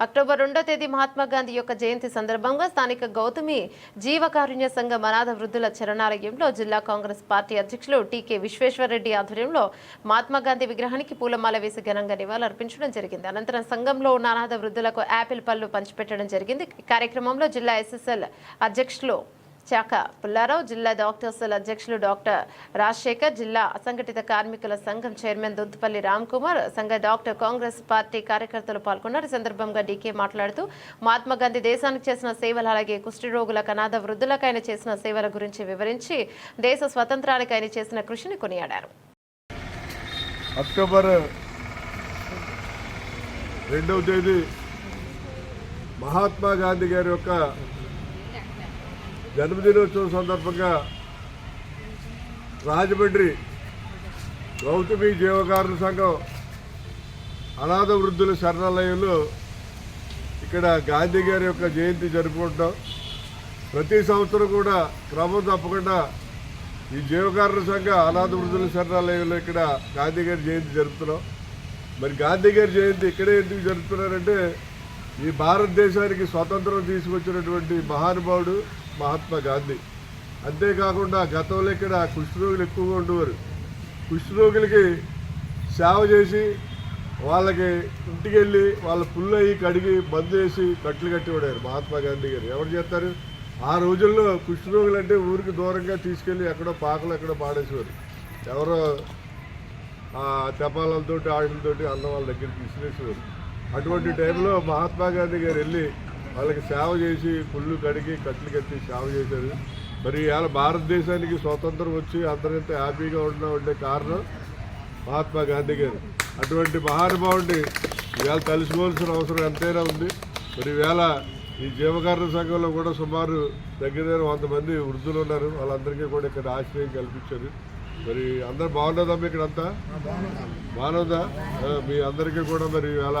October రెండో తేదీ మహాత్మా గాంధీ యొక్క జయంతి సందర్భంగా స్థానిక గౌతమి జీవకారుణ్య సంఘం అనాథ వృద్ధుల చరణాలయంలో జిల్లా కాంగ్రెస్ పార్టీ అధ్యక్షులు టీకే విశ్వేశ్వరరెడ్డి ఆధ్వర్యంలో మహాత్మా గాంధీ విగ్రహానికి పూలమాల వేసి ఘనంగా నివాళులర్పించడం జరిగింది. అనంతరం సంఘంలో ఉన్న అనాథ వృద్ధులకు యాపిల్ పళ్ళు పంచిపెట్టడం జరిగింది. కార్యక్రమంలో జిల్లా ఎస్ఎస్ఎల్ అధ్యక్షులు శాఖ పుల్లారావు జిల్లా డాక్టర్స్ల అధ్యక్షులు డాక్టర్ రాజశేఖర్ జిల్లా అసంఘటిత కార్మికుల సంఘం చైర్మన్ దుద్దుపల్లి రామ్ కుమార్ సంఘ డాక్టర్ కాంగ్రెస్ పార్టీ కార్యకర్తలు పాల్గొన్నారు. ఈ సందర్భంగా డీకే మాట్లాడుతూ మహాత్మా గాంధీ దేశానికి చేసిన సేవలు అలాగే కుష్టి రోగులకు అనాథ వృద్ధులకు ఆయన చేసిన సేవల గురించి వివరించి దేశ స్వతంత్రానికి ఆయన చేసిన కృషిని కొనియాడారు. అక్టోబర్ రెండవ తేదీ మహాత్మా గాంధీ గారి యొక్క జన్మదినోత్సవం సందర్భంగా రాజమండ్రి గౌతమి జీవకారుణ సంఘం అనాథ వృద్ధుల శరణాలయంలో ఇక్కడ గాంధీ గారి యొక్క జయంతి జరుపుకుంటాం. ప్రతి సంవత్సరం కూడా క్రమం తప్పకుండా ఈ జీవకారుణ సంఘ అనాథ వృద్ధుల శరణాలయంలో ఇక్కడ గాంధీ గారి జయంతి జరుపుతున్నాం. మరి గాంధీ గారి జయంతి ఇక్కడే ఎందుకు జరుపుతున్నారంటే ఈ భారతదేశానికి స్వతంత్రం తీసుకొచ్చినటువంటి మహానుభావుడు మహాత్మా గాంధీ. అంతేకాకుండా గతంలో ఇక్కడ కుష్ఠరోగులు ఎక్కువగా ఉండేవారు. కుష్ఠరోగులకి సేవ చేసి వాళ్ళకి ఇంటికి వెళ్ళి వాళ్ళ పుల్లు అయ్యి కడిగి బంద్ చేసి కట్లు కట్టివాడారు మహాత్మా గాంధీ గారు. ఎవరు చేస్తారు? ఆ రోజుల్లో కుష్ఠరోగులు అంటే ఊరికి దూరంగా తీసుకెళ్ళి ఎక్కడో పాకలు ఎక్కడో పాడేసేవారు. ఎవరో ఆ తెపాలతో ఆటలతోటి అన్న వాళ్ళ దగ్గర తీసుకునేసేవారు అటువంటి టైంలో మహాత్మా గాంధీ గారు వెళ్ళి వాళ్ళకి సేవ చేసి పుళ్ళు కడిగి కట్లు కట్టి సేవ చేశారు. మరి ఇవాళ భారతదేశానికి స్వాతంత్రం వచ్చి అందరింత హ్యాపీగా ఉండడం ఉండే కారణం మహాత్మా గాంధీ గారు. అటువంటి మహానుభావుడిని ఇవాళ తలుసుకోవాల్సిన అవసరం ఎంతైనా ఉంది. మరి వేళ ఈ జీవకారణ సంఘంలో కూడా సుమారు దగ్గర దగ్గర వంద మంది వృద్ధులు ఉన్నారు. వాళ్ళందరికీ కూడా ఇక్కడ ఆశ్రయం కల్పించారు. మరి అందరు బాగున్నదమ్మా ఇక్కడ అంతా బాగున్నదా మీ అందరికీ కూడా మరి ఈవేళ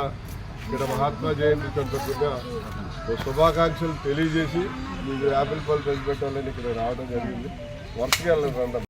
ఇక్కడ మహాత్మా జయంతి సందర్భంగా శుభాకాంక్షలు తెలియజేసి మీకు యాపిల్ పళ్ళు పెట్టాలని ఇక్కడ రావడం జరిగింది. వర్షకి వెళ్ళండి